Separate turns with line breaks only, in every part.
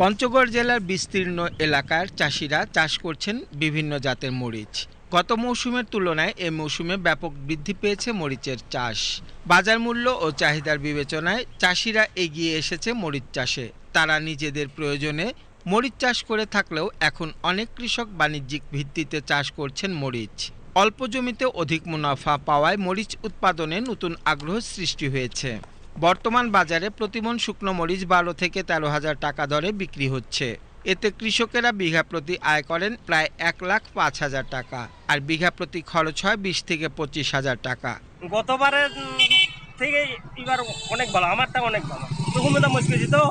পঞ্চগড় জেলার বিস্তীর্ণ এলাকার চাষিরা চাষ করছেন বিভিন্ন জাতের মরিচ। গত মৌসুমের তুলনায় এ মৌসুমে ব্যাপক বৃদ্ধি পেয়েছে মরিচের চাষ। বাজার মূল্য ও চাহিদার বিবেচনায় চাষিরা এগিয়ে এসেছে মরিচ চাষে। তারা নিজেদের প্রয়োজনে মরিচ চাষ করে থাকলেও এখন অনেক কৃষক বাণিজ্যিক ভিত্তিতে চাষ করছেন মরিচ। অল্প জমিতে অধিক মুনাফা পাওয়ায় মরিচ উৎপাদনে নতুন আগ্রহ সৃষ্টি হয়েছে। বর্তমান বাজারে প্রতিমন শুকনো মরিচ বারো থেকে তেরো হাজার টাকা দরে বিক্রি হচ্ছে। এতে কৃষকেরা বিঘা প্রতি আয় করেন প্রায় এক লাখ পাঁচ হাজার টাকা আর বিঘা প্রতি খরচ হয় বিশ থেকে পঁচিশ হাজার টাকা।
গতবারের থেকে এবার অনেক ভালো, আমারটা অনেক ভালো। তো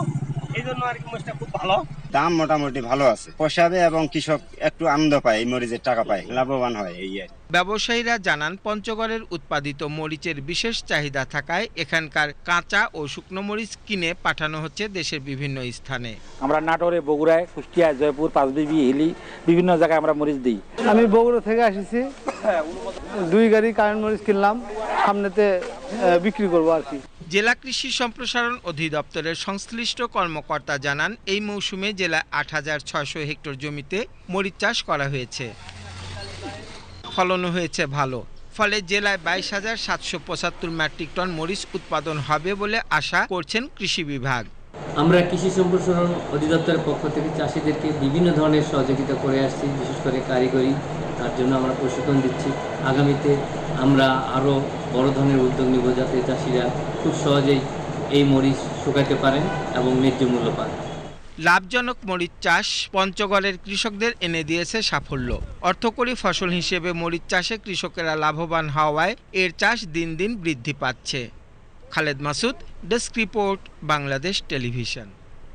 এই জন্য আর কি খুব ভালো।
দাম মোটামুটি ভালো আছে। পোষাবে এবং কৃষক একটু আনন্দ পায় এই মরিচের টাকা পায় লাভবান হয় এই আর
ব্যবসায়ীরা জানান পঞ্চগড়ের উৎপাদিত মরিচের বিশেষ চাহিদা থাকায় এখানকার কাঁচা ও শুকনো মরিচ কিনে পাঠানো হচ্ছে দেশের বিভিন্ন স্থানে।
আমরা নাটোরে বগুড়ায় কুষ্টিয়া জয়পুর পাঁচবিবি হিলি বিভিন্ন জায়গায় আমরা মরিচ দিই।
আমি বগুড়া থেকে এসেছি দুই গাড়ি কারেন্ট মরিচ কিনলাম। সামনেতে বিক্রি করব আর কি।
জেলা কৃষি সম্প্রসারণ অধিদপ্তরের সংশ্লিষ্ট কর্মকর্তা জানান এই মৌসুমে জেলায় আট হাজার ছয়শো হেক্টর জমিতে মরিচ চাষ করা হয়েছে। ফলনও হয়েছে ভালো। ফলে জেলায় বাইশ হাজার সাতশো পঁচাত্তর মেট্রিক টন মরিচ উৎপাদন হবে বলে আশা করছেন কৃষি বিভাগ।
আমরা কৃষি সম্প্রসারণ অধিদপ্তরের পক্ষ থেকে চাষিদেরকে বিভিন্ন ধরনের সহযোগিতা করে আসছি বিশেষ করে কারিগরি তার জন্য আমরা প্রশিক্ষণ দিচ্ছি। আগামীতে আমরা আরও বড় ধরনের উদ্যোগ নিব যাতে চাষিরা খুব সহজেই এই মরিচ শুকাইতে পারেন এবং ন্যায্য মূল্য পান।
লাভজনক মরিচ চাষ পঞ্চগড়ের কৃষকদের এনে দিয়েছে সাফল্য। অর্থকরী ফসল হিসেবে মরিচ চাষে কৃষকেরা লাভবান হওয়ায় এর চাষ দিন দিন বৃদ্ধি পাচ্ছে। Khaled Masud, desk report, Bangladesh television.